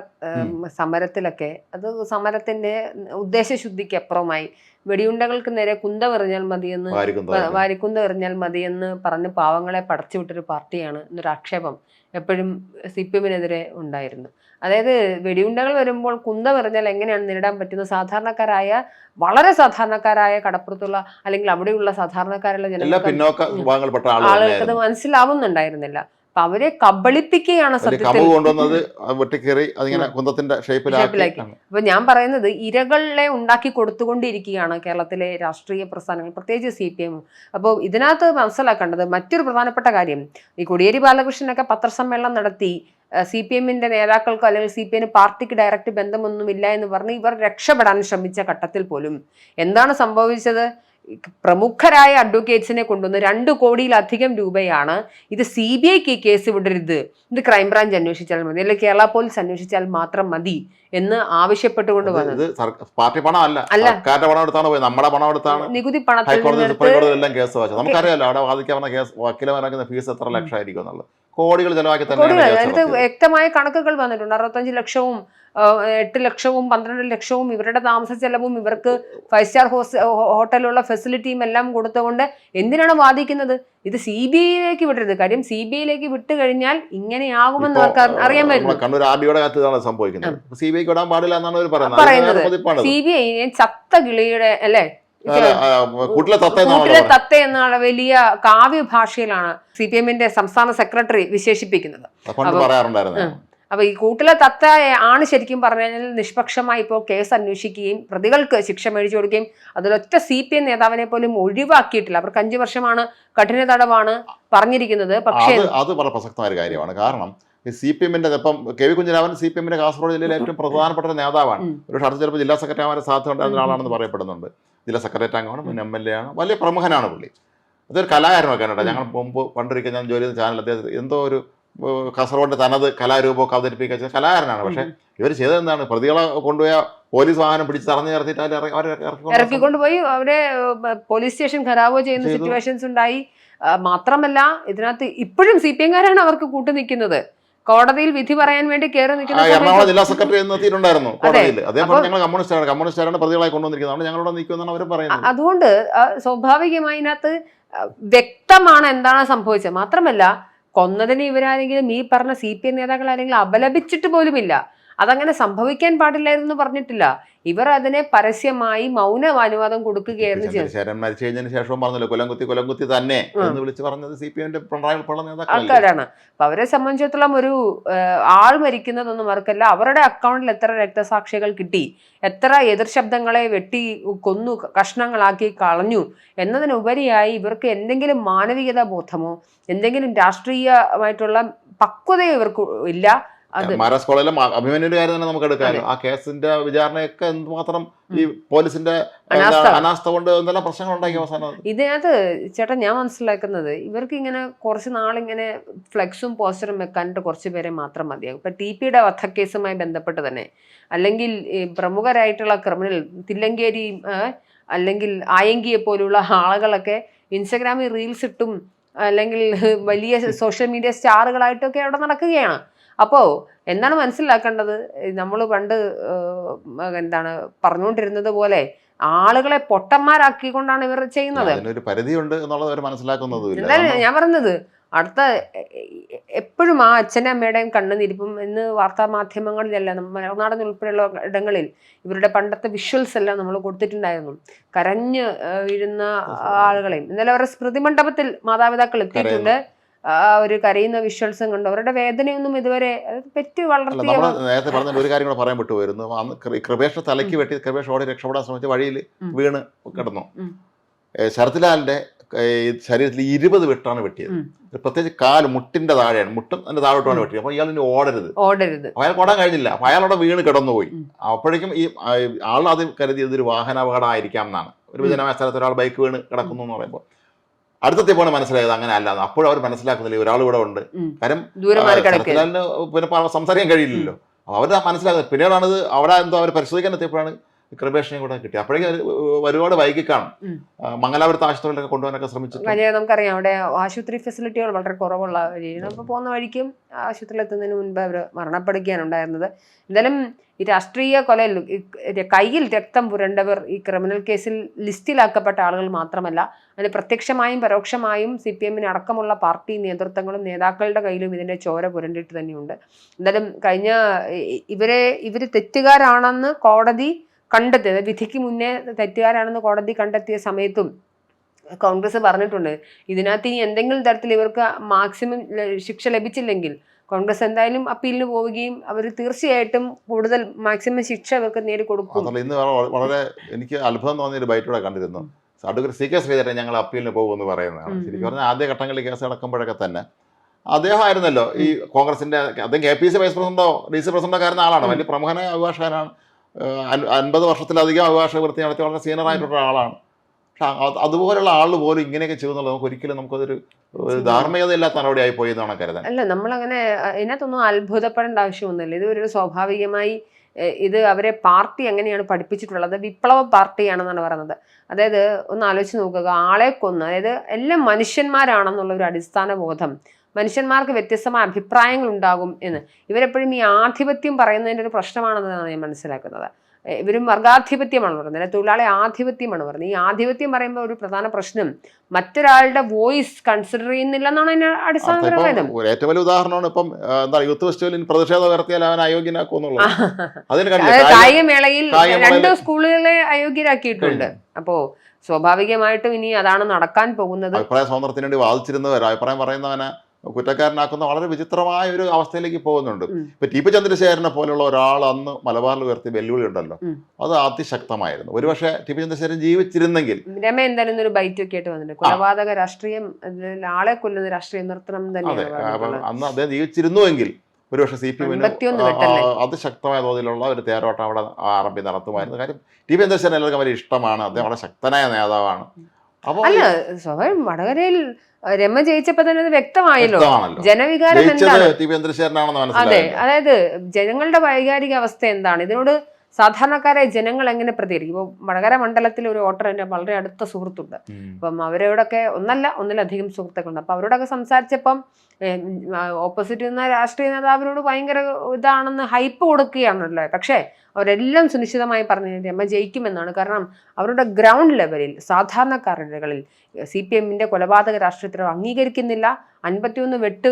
B: സമരത്തിലൊക്കെ അത് സമരത്തിന്റെ ഉദ്ദേശശുദ്ധിക്ക് അപ്പുറമായി വെടിയുണ്ടകൾക്ക് നേരെ കുന്തമെറിഞ്ഞാൽ മതിയെന്ന്
A: വാരിക്കും
B: വ-
A: തോന്നുന്നു.
B: വാരിക്കുന്ത എറിഞ്ഞാൽ മതിയെന്ന് പറഞ്ഞ് പാവങ്ങളെ പടച്ചുവിട്ടൊരു പാർട്ടിയാണ് എന്നൊരു ആക്ഷേപം എപ്പോഴും സി പി എമ്മിനെതിരെ ഉണ്ടായിരുന്നു അതായത് വെടിയുണ്ടകൾ വരുമ്പോൾ കുന്ത പറഞ്ഞാൽ എങ്ങനെയാണ് നേരിടാൻ പറ്റുന്നത് സാധാരണക്കാരായ വളരെ സാധാരണക്കാരായ കടപ്പുറത്തുള്ള അല്ലെങ്കിൽ അവിടെയുള്ള സാധാരണക്കാരുള്ള
A: ജനങ്ങൾ
B: ആളുകൾക്ക് അത്. മനസ്സിലാവുന്നുണ്ടായിരുന്നില്ല അപ്പൊ അവരെ കബളിപ്പിക്കുകയാണ് സത്യത്തിൽ.
A: കൊണ്ടുവന്നത് വെട്ടിക്കേറി അതിങ്ങനെ കുന്തത്തിന്റെ ഷേപ്പിലാക്കി.
B: അപ്പൊ ഞാൻ പറയുന്നത് ഇരകളെ ഉണ്ടാക്കി കൊടുത്തുകൊണ്ടിരിക്കുകയാണ് കേരളത്തിലെ രാഷ്ട്രീയ പ്രസ്ഥാനങ്ങൾ പ്രത്യേകിച്ച് സി പി എം. അപ്പോൾ ഇതിനകത്ത് മനസ്സിലാക്കേണ്ടത് മറ്റൊരു പ്രധാനപ്പെട്ട കാര്യം ഈ കോടിയേരി ബാലകൃഷ്ണനൊക്കെ പത്രസമ്മേളനം നടത്തി സി പി എമ്മിന്റെ നേതാക്കൾക്കോ അല്ലെങ്കിൽ സി പി എമ്മിന് പാർട്ടിക്ക് ഡയറക്റ്റ് ബന്ധമൊന്നുമില്ല എന്ന് പറഞ്ഞ് ഇവർ രക്ഷപ്പെടാൻ ശ്രമിച്ച ഘട്ടത്തിൽ പോലും എന്താണ് സംഭവിച്ചത്? പ്രമുഖരായ അഡ്വക്കേറ്റ്സിനെ കൊണ്ടുവന്ന് രണ്ട് കോടിയിലധികം രൂപയാണ് ഇത് സി ബി ഐക്ക് ഈ കേസ് വിടരുത്. ഇത് ക്രൈംബ്രാഞ്ച് അന്വേഷിച്ചാൽ മതി. അല്ലെങ്കിൽ കേരള പോലീസ് അന്വേഷിച്ചാൽ മാത്രം മതി എന്ന് ആവശ്യപ്പെട്ടുകൊണ്ട് വന്നത്.
A: പാർട്ടി പണമല്ല
B: അല്ല.
A: പണം എടുത്താണ് പോയത്. നമ്മുടെ പണം എടുത്താണ്.
B: നികുതി പണത്തിൽ
A: കേസ് നമുക്കറിയാലോ അവിടെ വാദിക്കാൻ വന്ന കേസ് വക്കീലമാരാക്കുന്ന ഫീസ് എത്ര ലക്ഷമായിരിക്കും എന്നുള്ളത്. കോടികൾ ചെലവാക്കി.
B: വ്യക്തമായ കണക്കുകൾ വന്നിട്ടുണ്ട്. അറുപത്തഞ്ച് ലക്ഷവും എട്ട് ലക്ഷവും പന്ത്രണ്ട് ലക്ഷവും ഇവരുടെ താമസ ചെലവും ഇവർക്ക് ഫൈവ് സ്റ്റാർ ഹോസ് ഹോട്ടലുള്ള ഫെസിലിറ്റിയും എല്ലാം കൊടുത്തുകൊണ്ട് എന്തിനാണ് വാദിക്കുന്നത്? ഇത് സി ബി ഐയിലേക്ക് വിടരുത്. കാര്യം സി ബി ഐയിലേക്ക് വിട്ടു കഴിഞ്ഞാൽ ഇങ്ങനെയാകുമെന്ന് അവർക്ക് അറിയാൻ പറ്റും.
A: കണ്ണൂർ സംഭവിക്കുന്നത്. സി ബി ഐക്ക് വിടാൻ പാടില്ല എന്നാണ് പറയുന്നത്.
B: സി ബി ഐ ചത്ത കിളിയുടെ അല്ലേ?
A: കൂട്ടിലെ തത്ത
B: എന്ന എന്നുള്ള വലിയ കാവ്യ ഭാഷയിലാണ് സി പി എമ്മിന്റെ സംസ്ഥാന സെക്രട്ടറി വിശേഷിപ്പിക്കുന്നത്. അപ്പൊ ഈ കൂട്ടിലെ തത്ത ആണ് ശരിക്കും പറഞ്ഞു കഴിഞ്ഞാൽ നിഷ്പക്ഷമായി ഇപ്പോൾ കേസ് അന്വേഷിക്കുകയും പ്രതികൾക്ക് ശിക്ഷ മേടിച്ചു കൊടുക്കുകയും അതിലൊറ്റ സി പി എം നേതാവിനെ പോലും ഒഴിവാക്കിയിട്ടില്ല. അവർക്ക് അഞ്ചു വർഷമാണ് കഠിന തടവാണ് പറഞ്ഞിരിക്കുന്നത്. പക്ഷേ
A: അത് വളരെ പ്രസക്തമായ ഒരു കാര്യമാണ്. കാരണം സി പി എമ്മിന്റെ ഇപ്പം K V Kunhiraman C P എമ്മിന്റെ കാസർഗോഡ് ജില്ലയിലെ ഏറ്റവും പ്രധാനപ്പെട്ട ഒരു നേതാവാണ്. ഒരു അടുത്ത് ചിലപ്പോൾ ജില്ലാ സെക്രട്ടറി ആവാൻ സാധ്യത ഉണ്ടായിരുന്ന ഒരാളാണെന്ന് പറയപ്പെടുന്നുണ്ട്. ജില്ലാ സെക്രട്ടറി അംഗമാണ് മുൻ എം എൽ എ ആണ്. വലിയ പ്രമുഖനാണ് പുള്ളി. അതൊരു കലാകാരനൊക്കെയാണ് കേട്ടോ. ഞങ്ങൾ മുമ്പ് പണ്ടൊരിക്കൽ ഞാൻ ജോലി ചെയ്ത ചാനൽ അദ്ദേഹം എന്തോ ഒരു കാസർഗോഡിന്റെ തനത് കലാരൂപമൊക്കെ അവതരിപ്പിക്കുക കലാകാരനാണ്. പക്ഷെ ഇവർ ചെയ്തത് എന്താണ്? പ്രതികളെ കൊണ്ടുപോയ പോലീസ് വാഹനം പിടിച്ച് തറഞ്ഞു നിർത്തിയിട്ട് ഇറക്കിക്കൊണ്ടുപോയി. അവരെ
B: പോലീസ് സ്റ്റേഷൻ ഖരാബോ ചെയ്യുന്ന സിറ്റുവേഷൻസ് ഉണ്ടായി. മാത്രമല്ല ഇതിനകത്ത് ഇപ്പോഴും സി പി എംകാരാണ് അവർക്ക് കൂട്ടു നിൽക്കുന്നത്. കോടതിയിൽ വിധി പറയാൻ വേണ്ടി കയറി നിൽക്കുന്ന
A: എറണാകുളം ജില്ലാ സെക്രട്ടറി എത്തിയിട്ടുണ്ടായിരുന്നു കോടതിയിൽ. അദ്ദേഹം പറഞ്ഞു ഞങ്ങൾ കമ്മ്യൂണിസ്റ്റാണ്. കമ്മ്യൂണിസ്റ്റാണ് പ്രതികളായി കൊണ്ടുവന്നിരിക്കുന്നത് അതുകൊണ്ട് ഞങ്ങളോട് നിൽക്കുമെന്നാണ് അവർ പറയുന്നത്.
B: അതുകൊണ്ട് സ്വാഭാവികമായി ഇതിനകത്ത് വ്യക്തമാണ് എന്താണ് സംഭവിച്ചത്. മാത്രമല്ല കൊന്നതിന് ഇവരാരെങ്കിലും ഈ പറഞ്ഞ സി പി എം നേതാക്കൾ ആരെങ്കിലും അപലപിച്ചിട്ട് പോലുമില്ല. അതങ്ങനെ സംഭവിക്കാൻ പാടില്ലായിരുന്നു പറഞ്ഞിട്ടില്ല. ഇവർ അതിനെ പരസ്യമായി മൗന അനുവാദം കൊടുക്കുകയായിരുന്നു ചെയ്തത്
A: മരിച്ചു കഴിഞ്ഞതിന് ശേഷവും പറഞ്ഞല്ലോ കൊലംകുത്തി കൊലംകുത്തി തന്നെ എന്ന് വിളിച്ചു പറഞ്ഞത് സി പി എമ്മിന്റെ പിണറായി
B: ആൾക്കാരാണ്. അപ്പൊ അവരെ സംബന്ധിച്ചിടത്തോളം ഒരു ആൾ മരിക്കുന്നതൊന്നും അവർക്കല്ല അവരുടെ അക്കൗണ്ടിൽ എത്ര രക്തസാക്ഷികൾ കിട്ടി എത്ര എതിർ ശബ്ദങ്ങളെ വെട്ടി കൊന്നു കഷ്ണങ്ങളാക്കി കളഞ്ഞു എന്നതിനുപരിയായി ഇവർക്ക് എന്തെങ്കിലും മാനവികതാ ബോധമോ എന്തെങ്കിലും രാഷ്ട്രീയമായിട്ടുള്ള പക്വതയോ ഇവർക്ക് ഇല്ല.
A: മഹാരാജ് കോളേജിലെ അഭിമന്യുടെ കാര്യം തന്നെ നമുക്ക് എടുക്കാമല്ലോ ആ കേസിന്റെ വിചാരണയൊക്കെ എന്തുമാത്രം ഈ പോലീസിന്റെ
B: അനാസ്ഥ.
A: കൊണ്ട് എന്തെല്ലാം പ്രശ്നങ്ങൾ ഉണ്ടാക്കി അവസാനം? അത്.
B: ഇതിനകത്ത് ചേട്ടാ ഞാൻ മനസ്സിലാക്കുന്നത് ഇവർക്ക് ഇങ്ങനെ കുറച്ച് നാളിങ്ങനെ ഫ്ലെക്സും പോസ്റ്ററും വെക്കാനായിട്ട് കുറച്ച് പേരെ മാത്രം മതിയാകും. ഇപ്പൊ ടി പിയുടെ വധക്കേസുമായി ബന്ധപ്പെട്ട് തന്നെ അല്ലെങ്കിൽ പ്രമുഖരായിട്ടുള്ള ക്രിമിനൽ തില്ലങ്കേരി അല്ലെങ്കിൽ ആയങ്കിയെ പോലുള്ള ആളുകളൊക്കെ ഇൻസ്റ്റഗ്രാമിൽ റീൽസ് ഇട്ടും അല്ലെങ്കിൽ വലിയ സോഷ്യൽ മീഡിയ സ്റ്റാറുകളായിട്ടൊക്കെ അവിടെ നടക്കുകയാണ്. അപ്പോൾ എന്താണ് മനസ്സിലാക്കേണ്ടത്? നമ്മൾ പണ്ട് എന്താണ് പറഞ്ഞുകൊണ്ടിരുന്നത് പോലെ ആളുകളെ പൊട്ടന്മാരാക്കിക്കൊണ്ടാണ് ഇവർ ചെയ്യുന്നത്.
A: പരിധിയുണ്ട് എന്നുള്ളത് അവർ മനസ്സിലാക്കുന്നതുമില്ല.
B: എന്തായാലും ഞാൻ പറയുന്നത് അടുത്ത എപ്പോഴും ആ അച്ഛനും അമ്മയുടെയും കണ്ണുനിരിപ്പും ഇന്ന് വാർത്താ മാധ്യമങ്ങളിലെല്ലാം മലനാടൻ ഉൾപ്പെടെയുള്ള ഇടങ്ങളിൽ ഇവരുടെ പണ്ടത്തെ വിഷ്വൽസ് എല്ലാം നമ്മൾ കൊടുത്തിട്ടുണ്ടായിരുന്നു. കരഞ്ഞ് വീഴുന്ന ആളുകളെയും. ഇന്നലെ അവരുടെ സ്മൃതി മണ്ഡപത്തിൽ മാതാപിതാക്കൾ എത്തിയിട്ടുണ്ട്. ആ ഒരു കരയുന്ന വിഷ്വൽസും കണ്ടു. അവരുടെ വേദനയൊന്നും ഇതുവരെ പെറ്റു വളർത്തിയ
A: നമ്മൾ നേരത്തെ പറഞ്ഞ ഒരു കാര്യം കൂടെ പറയാൻ വിട്ടുപോയിരുന്നു. അന്ന് കൃപേഷ തലയ്ക്ക് വെട്ടി കൃപേഷ് ഓടി രക്ഷപ്പെടാൻ ശ്രമിച്ച വഴിയിൽ. വീണ് കിടന്നു. ശരത്ലാലിന്റെ ശരീരത്തിൽ ഇരുപത് വെട്ടാണ് വെട്ടിയത്. പ്രത്യേകിച്ച് കാൽ മുട്ടിന്റെ താഴെയാണ്. മുട്ടും അതിന്റെ താഴോട്ടാണ് വെട്ടിയത്. അപ്പൊ ഇയാൾ ഇനി ഓടരുത്.
B: ഓടരുത്.
A: അയാൾ അയാൾക്ക് ഓടാൻ കഴിഞ്ഞില്ല. അപ്പൊ അയാളോടെ വീണ് കിടന്നുപോയി. അപ്പോഴേക്കും ഈ ആൾ അത് കരുതിയത് ഒരു വാഹനാപകടം ആയിരിക്കാം എന്നാണ്. ഒരു വിജനമായ സ്ഥലത്ത് ഒരാൾ ബൈക്ക് വീണ് കിടക്കുന്നു എന്ന് പറയുമ്പോൾ. അടുത്തെത്തിയപ്പോൾ മനസ്സിലായത് അങ്ങനെ അല്ല അപ്പോഴും അവർ മനസ്സിലാക്കുന്നില്ല ഒരാൾ ഇവിടെ ഉണ്ട്.
B: കാരണം
A: കാര്യം പിന്നെ സംസാരിക്കാൻ കഴിയില്ലല്ലോ. അവർ മനസ്സിലാക്കുന്നത്. പിന്നീടാണത് അവിടെ എന്തോ അവർ പരിശോധിക്കാൻ എത്തിയപ്പോഴാണ് കൃപേഷിനെ കൂടെ കിട്ടി. അപ്പോഴേക്കും ഒരുപാട്
B: വൈകി
A: കാണും മംഗലാപുരത്ത് ആശുപത്രിയിലൊക്കെ കൊണ്ടുപോകാനൊക്കെ
B: ശ്രമിച്ചു നമുക്കറിയാം അവിടെ ആശുപത്രി ഫെസിലിറ്റികൾ വളരെ കുറവുള്ള വഴിയാണ് അപ്പോൾ പോകുന്ന വഴിക്കും ആശുപത്രിയിൽ എത്തുന്നതിന് മുൻപ് അവർ മരണപ്പെടുകയാണ് ഉണ്ടായിരുന്നത് എന്തായാലും ഈ രാഷ്ട്രീയ കൊലയിൽ കയ്യിൽ രക്തം പുരണ്ടവർ ഈ ക്രിമിനൽ കേസിൽ ലിസ്റ്റിലാക്കപ്പെട്ട ആളുകൾ മാത്രമല്ല അതിന് പ്രത്യക്ഷമായും പരോക്ഷമായും സി പി എമ്മിന് അടക്കമുള്ള പാർട്ടി നേതൃത്വങ്ങളും നേതാക്കളുടെ കയ്യിലും ഇതിന്റെ ചോര പുരണ്ടിട്ട് തന്നെയുണ്ട്. എന്തായാലും കഴിഞ്ഞ ഇവരെ ഇവർ തെറ്റുകാരാണെന്ന് കോടതി കണ്ടെത്തി അതായത് വിധിക്ക് മുന്നേ തെറ്റുകാരാണെന്ന് കോടതി കണ്ടെത്തിയ സമയത്തും കോൺഗ്രസ് പറഞ്ഞിട്ടുണ്ട്. ഇതിനകത്ത് ഇനി എന്തെങ്കിലും തരത്തിൽ ഇവർക്ക് മാക്സിമം ശിക്ഷ ലഭിച്ചില്ലെങ്കിൽ കോൺഗ്രസ് എന്തായാലും അപ്പീലിന് പോവുകയും അവർ തീർച്ചയായിട്ടും കൂടുതൽ മാക്സിമം ശിക്ഷ ഇവർക്ക് നേടിക്കൊടുക്കും.
A: കൊടുക്കും ഇന്ന് വളരെ- എനിക്ക് അത്ഭുതം തോന്നിയ ഒരു ബൈറ്റൂടെ കണ്ടിരുന്നു. അഡ്വക്കേറ്റ് സി കെ ശ്രീധരൻ ഞങ്ങൾ അപ്പീലിന് പോകുമെന്ന് പറയുന്നതാണ്. ശരിക്കും. പറഞ്ഞാൽ ആദ്യ ഘട്ടങ്ങളിൽ കേസ് നടക്കുമ്പോഴൊക്കെ തന്നെ അദ്ദേഹം ആയിരുന്നല്ലോ ഈ കോൺഗ്രസിന്റെ അദ്ദേഹം കെ പി സി വൈസ് പ്രസിഡന്റോ ഡി സി പ്രസിഡന്റോ ആളാണ്. വലിയ പ്രമുഖനായ അഭിഭാഷകനാണ്. അൻപത് വർഷത്തിലധികം അഭിഭാഷക വൃത്തി നടത്തി വളരെ സീനിയർ ആയിട്ടുള്ള ആളാണ് പക്ഷെ അത് അതുപോലുള്ള ആൾ പോലും ഇങ്ങനെയൊക്കെ ചെയ്യുന്നുള്ളത് നമുക്ക് ഒരിക്കലും നമുക്കതൊരു ധാർമ്മികതയില്ലാത്ത നടപടിയായി പോയി എന്നാണ് കരുതാൻ.
B: അല്ല നമ്മളങ്ങനെ ഇതിനകത്തൊന്നും അത്ഭുതപ്പെടേണ്ട ആവശ്യമൊന്നുമില്ല. ഇത് ഒരു സ്വാഭാവികമായി ഇത് അവരെ പാർട്ടി എങ്ങനെയാണ് പഠിപ്പിച്ചിട്ടുള്ളത്. വിപ്ലവ പാർട്ടിയാണെന്നാണ് പറയുന്നത്. അതായത് ഒന്ന് ആലോചിച്ച് നോക്കുക. ആളെ കൊന്ന് അതായത് എല്ലാം മനുഷ്യന്മാരാണെന്നുള്ള ഒരു അടിസ്ഥാന ബോധം മനുഷ്യന്മാർക്ക് വ്യത്യസ്തമായ അഭിപ്രായങ്ങൾ ഉണ്ടാകും എന്ന്. ഇവരെപ്പോഴും ഈ ആധിപത്യം പറയുന്നതിന്റെ ഒരു പ്രശ്നമാണെന്നാണ് ഞാൻ മനസ്സിലാക്കുന്നത്. ഇവരും വർഗാധിപത്യമാണ് പറയുന്നത്. അല്ലെ തൊഴിലാളി ആധിപത്യമാണ് പറയുന്നത്. ഈ ആധിപത്യം പറയുമ്പോൾ ഒരു പ്രധാന പ്രശ്നം മറ്റൊരാളുടെ വോയിസ് കൺസിഡർ ചെയ്യുന്നില്ല എന്നാണ് അടിസ്ഥാനപരമായത്
A: ഏറ്റവും വലിയ ഉദാഹരണമാണ് ഇപ്പം എന്താ യൂത്ത് ഫെസ്റ്റിവലിൽ പ്രതിഷേധം ഉയർത്തിയാൽ അവൻ അയോഗ്യനാക്കുന്നുള്ളത് അതിന്
B: കായികമേളയിൽ- രണ്ട് സ്കൂളുകളെ അയോഗ്യരാക്കിയിട്ടുണ്ട്. അപ്പോ സ്വാഭാവികമായിട്ടും ഇനി അതാണ് നടക്കാൻ പോകുന്നത്.
A: അഭിപ്രായ സ്വാതന്ത്ര്യത്തിന് വേണ്ടി വാദിച്ചിരുന്നവർ അഭിപ്രായം പറയുന്നവനെ കുറ്റക്കാരനാക്കുന്ന വളരെ വിചിത്രമായ ഒരു അവസ്ഥയിലേക്ക് പോകുന്നുണ്ട്. ഇപ്പൊ ടി പി ചന്ദ്രശേഖരനെ പോലുള്ള ഒരാൾ അന്ന് മലബാറിൽ ഉയർത്തിയ വെല്ലുവിളി ഉണ്ടല്ലോ. അത് അതിശക്തമായിരുന്നു. ഒരുപക്ഷെ ടി പി ചന്ദ്രശേഖരൻ ജീവിച്ചിരുന്നെങ്കിൽ
B: രമ എന്തായാലും ഒരു ബൈറ്റ് ഒക്കെ ആയിട്ട് വന്നിട്ടുണ്ട്. കൊലപാതക രാഷ്ട്രീയം ആളെ കൊല്ലുന്ന രാഷ്ട്രീയം നിർത്തണം തന്നെ
A: അന്ന് അദ്ദേഹം ജീവിച്ചിരുന്നുവെങ്കിൽ ഒരുപക്ഷെ സി പി
B: എം അത്
A: അതിശക്തമായ തോതിലുള്ള ഒരു തേരോട്ടം അവിടെ ആർ നടത്തുമായിരുന്നു. കാര്യം ടി പി ചന്ദ്രശേഖരൻ എല്ലാവർക്കും വലിയ ഇഷ്ടമാണ്. അദ്ദേഹം വളരെ ശക്തനായ നേതാവാണ്. അപ്പോൾ
B: അല്ല സ്വാഭാവികം വടകരയിൽ രമ ജയിച്ചപ്പോ തന്നെ അത് വ്യക്തമായല്ലോ. ജനവികാരം എന്താണ്? അതെ അതായത് ജനങ്ങളുടെ വൈകാരിക അവസ്ഥ എന്താണ്? ഇതിനോട് സാധാരണക്കാരെ ജനങ്ങൾ എങ്ങനെ പ്രതികരിക്കും? ഇപ്പോൾ വടകര മണ്ഡലത്തിൽ ഒരു വോട്ടർ എന്റെ വളരെ അടുത്ത സുഹൃത്തുണ്ട്. അപ്പം അവരോടൊക്കെ ഒന്നല്ല ഒന്നിലധികം സുഹൃത്തുക്കളുണ്ട്. അപ്പം അവരോടൊക്കെ സംസാരിച്ചപ്പം ഓപ്പോസിറ്റ് നിന്ന രാഷ്ട്രീയ നേതാവിനോട് ഭയങ്കര ഇതാണെന്ന് ഹൈപ്പ് കൊടുക്കുകയാണല്ലോ. പക്ഷേ അവരെല്ലാം സുനിശ്ചിതമായി പറഞ്ഞു രമ ജയിക്കുമെന്നാണ്. കാരണം അവരുടെ ഗ്രൗണ്ട് ലെവലിൽ സാധാരണക്കാരുടെ സി പി എമ്മിന്റെ കൊലപാതക രാഷ്ട്രീയത്തിൽ അംഗീകരിക്കുന്നില്ല. അൻപത്തിയൊന്ന് വെട്ട്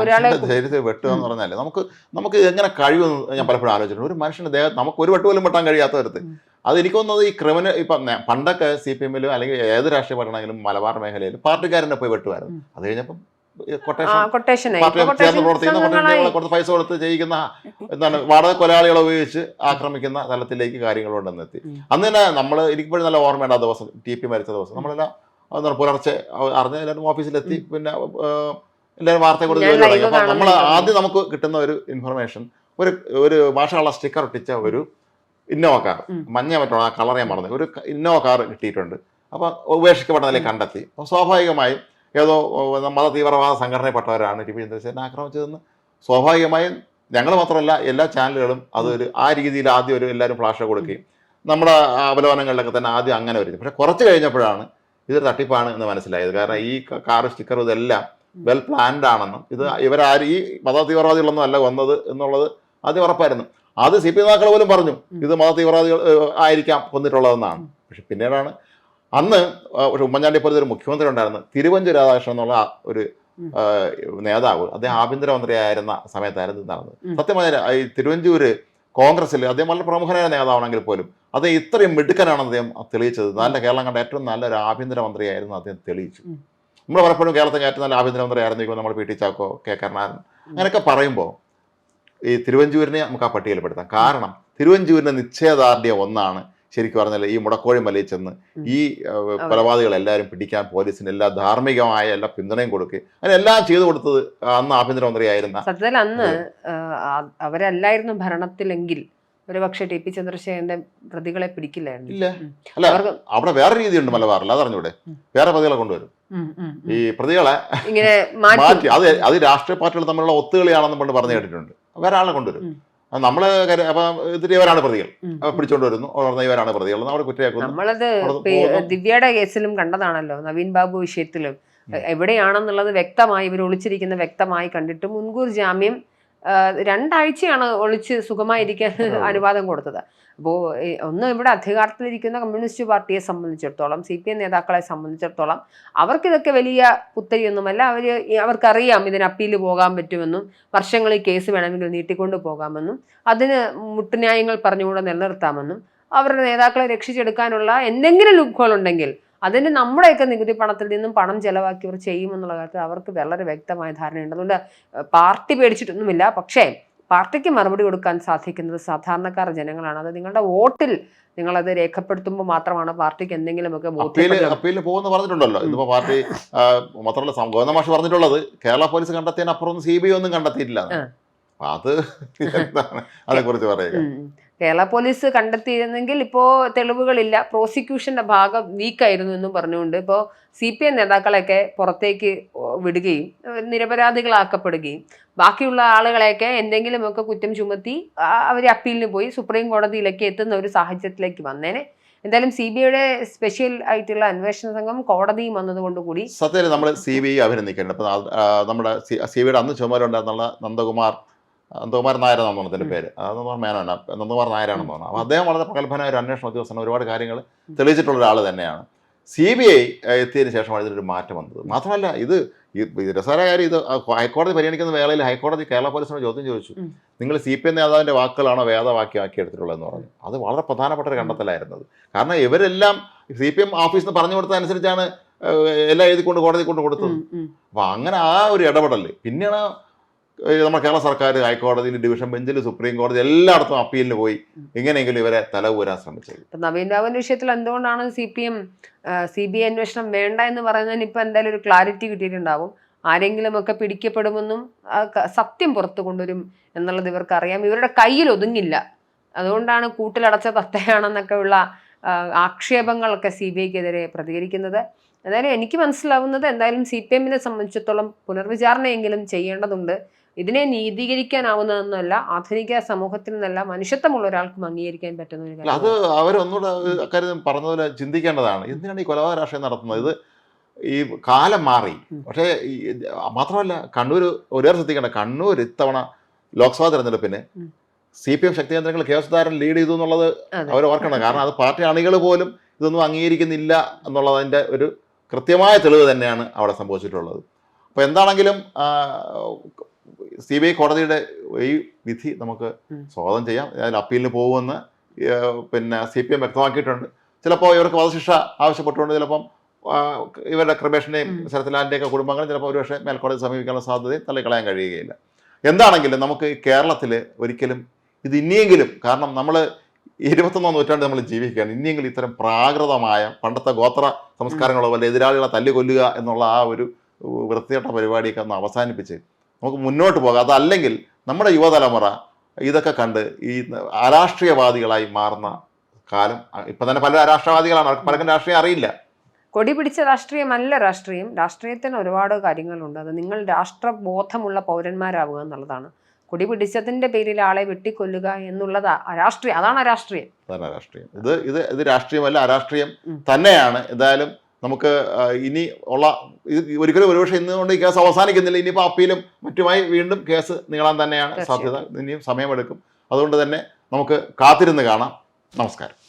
B: ഒരാളെ
A: ധൈര്യത്തിൽ വെട്ടുക എന്ന് പറഞ്ഞാൽ നമുക്ക് നമുക്ക് എങ്ങനെ കഴിവെന്ന് ഞാൻ പലപ്പോഴും ആലോചിച്ചിട്ടുണ്ട്. ഒരു മനുഷ്യന്റെ ദേഹം നമുക്ക് ഒരു വെട്ട് പോലും വെട്ടാൻ കഴിയാത്ത തരത്തിൽ.
B: ഉം.
A: അത് എനിക്ക് തോന്നുന്നത് ഈ ക്രിമിനൽ ഇപ്പൊ പണ്ടൊക്കെ സി പി എമ്മിലും അല്ലെങ്കിൽ ഏത് രാഷ്ട്രീയ പാർട്ടിയാണെങ്കിലും മലബാർ മേഖലയിൽ പാർട്ടിക്കാരനെ പോയി വെട്ടുമായിരുന്നു. അത് കഴിഞ്ഞപ്പം കൊട്ടേഷൻ പൈസ കൊടുത്ത് ചെയ്യിക്കുന്ന എന്താണ് വാടക കൊലയാളികളെ ഉപയോഗിച്ച് ആക്രമിക്കുന്ന തലത്തിലേക്ക് കാര്യങ്ങൾ
B: കൊണ്ടുവന്നെത്തി
A: അന്ന് തന്നെ നമ്മൾ എനിക്കിപ്പോഴും നല്ല ഓർമ്മയുണ്ട് ആ ദിവസം ടി പി മരിച്ച ദിവസം. നമ്മളെല്ലാം എന്താണ് പുലർച്ചെ അറിഞ്ഞ എല്ലാവരും ഓഫീസിലെത്തി പിന്നെ എല്ലാവരും വാർത്ത കൊടുത്ത് ജോലി തുടങ്ങി. അപ്പം നമ്മൾ ആദ്യം നമുക്ക് കിട്ടുന്ന ഒരു ഇൻഫർമേഷൻ ഒരു ഒരു ഭാഷയുള്ള സ്റ്റിക്കർ ഒട്ടിച്ച ഒരു ഇന്നോവ കാർ. മഞ്ഞ മറ്റുള്ള ആ കളർ ഞാൻ പറഞ്ഞത് ഒരു ഇന്നോവ കാർ കിട്ടിയിട്ടുണ്ട്. അപ്പം ഉപേക്ഷിക്കപ്പെട്ടതിലേക്ക് കണ്ടെത്തി. അപ്പോൾ സ്വാഭാവികമായും ഏതോ മത തീവ്രവാദ സംഘടനയിൽപ്പെട്ടവരാണ് ടി പി ചന്ദ്രശേഖരനെ ആക്രമിച്ചതെന്ന്. സ്വാഭാവികമായും ഞങ്ങൾ മാത്രമല്ല എല്ലാ ചാനലുകളും അതൊരു ആ രീതിയിൽ ആദ്യം ഒരു എല്ലാവരും ഫ്ലാഷ് കൊടുക്കുകയും നമ്മുടെ അവലോകനങ്ങളിലൊക്കെ തന്നെ ആദ്യം അങ്ങനെ വരുന്നത് പക്ഷേ കുറച്ച് കഴിഞ്ഞപ്പോഴാണ് ഇതൊരു തട്ടിപ്പാണ് എന്ന് മനസ്സിലായത്. കാരണം ഈ കാർ കാറ് സ്റ്റിക്കർ ഇതെല്ലാം വെൽ പ്ലാൻഡ് ആണെന്നും ഇത് ഇവരാരും ഈ മത തീവ്രവാദികളൊന്നും അല്ല വന്നത് എന്നുള്ളത് ആദ്യം ഉറപ്പായിരുന്നു. അത് സി പി നേതാക്കൾ പോലും പറഞ്ഞു ഇത് മത തീവ്രവാദികൾ ആയിരിക്കാം കൊന്നിട്ടുള്ളതെന്നാണ്. പക്ഷെ പിന്നീടാണ് അന്ന് ഒരു ഉമ്മൻചാണ്ടി പോലത്തെ ഒരു മുഖ്യമന്ത്രി ഉണ്ടായിരുന്നു തിരുവഞ്ചൂർ രാധാകൃഷ്ണൻ എന്നുള്ള ഒരു നേതാവ് അദ്ദേഹം ആഭ്യന്തരമന്ത്രിയായിരുന്ന സമയത്തായിരുന്നു നടന്നത്. സത്യം പറഞ്ഞാൽ ഈ തിരുവഞ്ചൂര് കോൺഗ്രസ്സിൽ അദ്ദേഹം വളരെ പ്രമുഖനായ നേതാവാണെങ്കിൽ പോലും അത് ഇത്രയും മിടുക്കനാണ് അദ്ദേഹം തെളിയിച്ചത്. നല്ല കേരളം കണ്ട ഏറ്റവും നല്ലൊരു ആഭ്യന്തരമന്ത്രിയായിരുന്നു അദ്ദേഹം തെളിയിച്ചു നമ്മൾ പലപ്പോഴും കേരളത്തിന്റെ ഏറ്റവും നല്ല ആഭ്യന്തരമന്ത്രി ആയിരുന്നു നമ്മൾ P T Chacko K Karunakaran. അങ്ങനെയൊക്കെ പറയുമ്പോൾ ഈ തിരുവഞ്ചൂരിനെ നമുക്ക് ആ പട്ടികയിൽപ്പെടുത്താം. കാരണം തിരുവഞ്ചൂരിന്റെ നിശ്ചയദാർഢ്യം ഒന്നാണ് ശരിക്കും പറഞ്ഞാൽ ഈ മുടക്കോഴി മലയിൽ ചെന്ന് ഈ എല്ലാവരും പിടിക്കാൻ പോലീസിന് എല്ലാ ധാർമ്മികമായ എല്ലാ പിന്തുണയും കൊടുക്കുക അങ്ങനെ എല്ലാം ചെയ്തു കൊടുത്തത് അന്ന് ആഭ്യന്തരമന്ത്രിയായിരുന്ന
B: സത്യത്തിൽ അന്ന് അവരല്ലായിരുന്നു ഭരണത്തിലെങ്കിൽ ഒരുപക്ഷെ ടി പി ചന്ദ്രശേഖരന്റെ പ്രതികളെ പിടിക്കില്ലായിരുന്നു.
A: ഇല്ല. അല്ല
B: അവർക്ക്
A: അവിടെ വേറെ രീതിയുണ്ട് മലബാറിൽ അതറിഞ്ഞൂടെ. വേറെ പ്രതികളെ കൊണ്ടുവരും. ഈ പ്രതികളെ
B: ഇങ്ങനെ മാറ്റി
A: മാറ്റി അത് അത് രാഷ്ട്രീയ പാർട്ടികൾ തമ്മിലുള്ള ഒത്തുകളിയാണെന്ന് പണ്ട് പറഞ്ഞു കേട്ടിട്ടുണ്ട്. വേറെ ആളെ കൊണ്ടുവരും. നമ്മൾ അപ്പൊ ഇതിൽ ഇവരാണ് പ്രതികൾ. പിടിച്ചോണ്ട് വരുന്നു. അവർ ഇവരാണ് പ്രതികൾ. നമ്മൾ കുറ്റയാക്കുന്നു.
B: നമ്മളത് ദിവ്യയുടെ കേസിലും കണ്ടതാണല്ലോ. നവീൻ ബാബു വിഷയത്തിലും. എവിടെയാണെന്നുള്ളത് വ്യക്തമായി ഇവർ ഒളിച്ചിരിക്കുന്ന വ്യക്തമായി കണ്ടിട്ട് മുൻകൂർ ജാമ്യം രണ്ടാഴ്ചയാണ് ഒളിച്ച് സുഖമായിരിക്കാൻ അനുവാദം കൊടുത്തത്. അപ്പോൾ ഒന്ന് ഇവിടെ അധികാരത്തിലിരിക്കുന്ന കമ്മ്യൂണിസ്റ്റ് പാർട്ടിയെ സംബന്ധിച്ചിടത്തോളം സി പി എം നേതാക്കളെ സംബന്ധിച്ചിടത്തോളം അവർക്കിതൊക്കെ വലിയ പുത്തരിയൊന്നുമല്ല അവർ അവർക്കറിയാം ഇതിന് അപ്പീൽ പോകാൻ പറ്റുമെന്നും വർഷങ്ങൾ ഈ കേസ് വേണമെങ്കിൽ നീട്ടിക്കൊണ്ട് പോകാമെന്നും അതിന് മുട്ടുന്യായങ്ങൾ പറഞ്ഞുകൂടെ നിലനിർത്താമെന്നും അവരുടെ നേതാക്കളെ രക്ഷിച്ചെടുക്കാനുള്ള എന്തെങ്കിലും ലുക്കുകളുണ്ടെങ്കിൽ അതിന് നമ്മുടെയൊക്കെ നികുതി പണത്തിൽ നിന്നും പണം ചെലവാക്കി അവർ ചെയ്യുമെന്നുള്ള കാര്യത്തിൽ അവർക്ക് വളരെ വ്യക്തമായ ധാരണയുണ്ട്. അതുകൊണ്ട് പാർട്ടി പേടിച്ചിട്ടൊന്നുമില്ല. പക്ഷേ പാർട്ടിക്ക് മറുപടി കൊടുക്കാൻ സാധിക്കുന്നത് സാധാരണക്കാർ ജനങ്ങളാണ്. അത് നിങ്ങളുടെ വോട്ടിൽ നിങ്ങൾ അത് രേഖപ്പെടുത്തുമ്പോൾ മാത്രമാണ് പാർട്ടിക്ക് എന്തെങ്കിലുമൊക്കെ
A: അപ്പീലിന് പോകുന്ന പറഞ്ഞിട്ടുണ്ടല്ലോ. ഇതിപ്പോ പാർട്ടി മാത്രമല്ല ഗോവിന്ദ മാഷ് പറഞ്ഞിട്ടുള്ളത് കേരള പോലീസ് കണ്ടെത്തിയതിനപ്പുറം സി ബി ഐ ഒന്നും കണ്ടെത്തിയിട്ടില്ല. അത് കുറിച്ച് പറയുക.
B: കേരള പോലീസ് കണ്ടെത്തിയിരുന്നെങ്കിൽ ഇപ്പോൾ തെളിവുകളില്ല. പ്രോസിക്യൂഷന്റെ ഭാഗം വീക്കായിരുന്നു എന്നും പറഞ്ഞുകൊണ്ട് ഇപ്പോൾ സി പി എം നേതാക്കളെയൊക്കെ പുറത്തേക്ക് വിടുകയും നിരപരാധികളാക്കപ്പെടുകയും ബാക്കിയുള്ള ആളുകളെയൊക്കെ എന്തെങ്കിലുമൊക്കെ കുറ്റം ചുമത്തി അവർ അപ്പീലിന് പോയി സുപ്രീം കോടതിയിലേക്ക് എത്തുന്ന ഒരു സാഹചര്യത്തിലേക്ക് വന്നേനെ. എന്തായാലും സി ബി ഐയുടെ സ്പെഷ്യൽ ആയിട്ടുള്ള അന്വേഷണ സംഘം കോടതിയും വന്നതുകൊണ്ട് കൂടി
A: സത്യത്തിൽ നമ്മൾ സി ബി ഐ അഭിനന്ദിക്കേണ്ടത് നമ്മുടെ സി ബിയുടെ അന്ന് ചുമതല ഉണ്ടായിരുന്നുള്ള നന്ദകുമാർ നന്ദകുമാർ നായരാണെന്ന് തോന്നുന്നു അതിന്റെ പേര്. നന്ദകുമാർ മേനോന. നന്ദകുമാർ നായരാണെന്ന് തോന്നുന്നു. അപ്പോൾ അദ്ദേഹം വളരെ പ്രഗത്ഭനായ ഒരു അന്വേഷണ ഉദ്യോഗസ്ഥനാണ് ഒരുപാട് കാര്യങ്ങൾ തെളിയിച്ചിട്ടുള്ള ഒരാൾ തന്നെയാണ്. സി ബി ഐ എത്തിയതിന് ശേഷമാണ് ഇതിനൊരു മാറ്റം വന്നത്. മാത്രമല്ല ഇത് രസകര കാര്യം ഇത് ഹൈക്കോടതി പരിഗണിക്കുന്ന വേളയിൽ ഹൈക്കോടതി കേരള പോലീസിനോട് ചോദ്യം ചോദിച്ചു. നിങ്ങൾ സി പി എം നേതാവിന്റെ വാക്കുകളാണോ വേദവാക്യമാക്കി എടുത്തിട്ടുള്ളതെന്ന് പറഞ്ഞു. അത് വളരെ പ്രധാനപ്പെട്ട ഒരു കണ്ടെത്തലായിരുന്നത് കാരണം ഇവരെല്ലാം സി പി എം ഓഫീസിൽ നിന്ന് പറഞ്ഞു കൊടുത്തതനുസരിച്ചാണ് അനുസരിച്ചാണ് എല്ലാം എഴുതി കൊണ്ട് കോടതി കൊണ്ട് കൊടുത്തത്. അപ്പോൾ അങ്ങനെ ആ ഒരു ഇടപെടൽ പിന്നെയാണ് നമ്മുടെ കേരള സർക്കാർ ഹൈക്കോടതി ഡിവിഷൻ ബെഞ്ചിൽ സുപ്രീം കോടതി എല്ലായിടത്തും അപ്പീലിന് പോയി. എങ്ങനെയെങ്കിലും ഇവരെ തല ഊരാൻ ശ്രമിച്ചത്
B: നവീൻ രാവിന്റെ വിഷയത്തിൽ എന്തുകൊണ്ടാണ് C P M C B I അന്വേഷണം വേണ്ട എന്ന് പറയുന്നതിന് ഇപ്പൊ എന്തായാലും ഒരു ക്ലാരിറ്റി കിട്ടിയിട്ടുണ്ടാവും. ആരെങ്കിലും ഒക്കെ പിടിക്കപ്പെടുമെന്നും സത്യം പുറത്തു കൊണ്ടുവരും എന്നുള്ളത് ഇവർക്ക് അറിയാം ഇവരുടെ കയ്യിൽ ഒതുങ്ങില്ല. അതുകൊണ്ടാണ് കൂട്ടിലടച്ച തത്തയാണെന്നൊക്കെ ഉള്ള ആ, ആക്ഷേപങ്ങളൊക്കെ സി ബി ഐക്കെതിരെ പ്രതികരിക്കുന്നത്. എന്തായാലും എനിക്ക് മനസ്സിലാവുന്നത് എന്തായാലും സി പി എമ്മിനെ സംബന്ധിച്ചിടത്തോളം പുനർവിചാരണയെങ്കിലും ചെയ്യേണ്ടതുണ്ട്. ഇതിനെ നീതീകരിക്കാനാവുന്നതെന്നല്ല ആധുനിക സമൂഹത്തിൽ നിന്നല്ല മനുഷ്യത്വമുള്ള ഒരാൾക്കും അംഗീകരിക്കാൻ പറ്റുന്ന ഒരു
A: കാര്യം അത് അവരൊന്നുകൂടെ അക്കാര്യം പറഞ്ഞതുപോലെ ചിന്തിക്കേണ്ടതാണ് എന്തിനാണ് ഈ കൊലപാതക രാഷ്ട്രീയം നടത്തുന്നത് ഇത് ഈ കാലം മാറി. പക്ഷേ മാത്രമല്ല കണ്ണൂർ ഒരേ ശ്രദ്ധിക്കേണ്ട കണ്ണൂർ ഇത്തവണ ലോക്സഭാ തെരഞ്ഞെടുപ്പിന്. സി പി എം ശക്തി കേന്ദ്രങ്ങൾ കെ സുധാകരൻ ലീഡ് ചെയ്തു എന്നുള്ളത്. അവർ ഓർക്കണം കാരണം അത് പാർട്ടി അണികൾ പോലും ഇതൊന്നും അംഗീകരിക്കുന്നില്ല എന്നുള്ളതിന്റെ ഒരു കൃത്യമായ തെളിവ് തന്നെയാണ് അവിടെ സംഭവിച്ചിട്ടുള്ളത് അപ്പോൾ എന്താണെങ്കിലും സി ബി ഐ കോടതിയുടെ ഈ വിധി നമുക്ക്. സ്വാഗതം ചെയ്യാം. അതിൽ അപ്പീലിന് പോകുമെന്ന് പിന്നെ സി പി എം വ്യക്തമാക്കിയിട്ടുണ്ട്. ചിലപ്പോൾ ഇവർക്ക് വധശിക്ഷ ആവശ്യപ്പെട്ടുകൊണ്ട് ചിലപ്പം ഇവരുടെ
B: കൃപേഷിന്റെയും.
A: ശരത്ലാലിന്റെയൊക്കെ കുടുംബങ്ങൾ ചിലപ്പോൾ ഒരുപക്ഷെ മേൽക്കോടതി സമീപിക്കാനുള്ള സാധ്യതയും തള്ളിക്കളയാൻ കഴിയുകയില്ല. എന്താണെങ്കിലും നമുക്ക് കേരളത്തിൽ ഒരിക്കലും ഇത് ഇനിയെങ്കിലും കാരണം നമ്മൾ ഇരുപത്തൊന്നാം നൂറ്റാണ്ട് നമ്മൾ ജീവിക്കുകയാണ്. ഇനിയെങ്കിലും ഇത്തരം പ്രാകൃതമായ പണ്ടത്തെ ഗോത്ര സംസ്കാരങ്ങളോ വല്ല എതിരാളികളെ തല്ലുകൊല്ലുക എന്നുള്ള ആ ഒരു വൃത്തികെട്ട പരിപാടിയൊക്കെ ഒന്ന് അവസാനിപ്പിച്ച് നമുക്ക് മുന്നോട്ട് പോകാം. അതല്ലെങ്കിൽ നമ്മുടെ യുവതലമുറ ഇതൊക്കെ കണ്ട് ഈ അരാഷ്ട്രീയവാദികളായി മാറുന്ന കാലം ഇപ്പം തന്നെ പല രാഷ്ട്രവാദികളാണ്. അവർക്ക് പലർക്കും രാഷ്ട്രീയം അറിയില്ല.
B: കൊടി പിടിച്ച രാഷ്ട്രീയമല്ല രാഷ്ട്രീയം. രാഷ്ട്രീയത്തിന് ഒരുപാട് കാര്യങ്ങളുണ്ട്. അത് നിങ്ങൾ രാഷ്ട്രബോധമുള്ള പൗരന്മാരാവുക എന്നുള്ളതാണ്. കൊടി പിടിച്ചതിന്റെ പേരിൽ ആളെ വെട്ടിക്കൊല്ലുക എന്നുള്ളത് രാഷ്ട്രീയം. അതാണ് രാഷ്ട്രീയം.
A: അതാണ് രാഷ്ട്രീയം. ഇത് ഇത് ഇത് രാഷ്ട്രീയമല്ല അരാഷ്ട്രീയം തന്നെയാണ്. എന്തായാലും നമുക്ക് ഇനി ഉള്ള ഇത് ഒരിക്കലും ഒരുപക്ഷെ ഇന്നുകൊണ്ട് ഈ കേസ് അവസാനിക്കുന്നില്ല. ഇനിയിപ്പോൾ അപ്പീലും മറ്റുമായി വീണ്ടും കേസ് നീളാൻ തന്നെയാണ് സാധ്യത. ഇനിയും സമയമെടുക്കും. അതുകൊണ്ട് തന്നെ നമുക്ക് കാത്തിരുന്ന് കാണാം. നമസ്കാരം.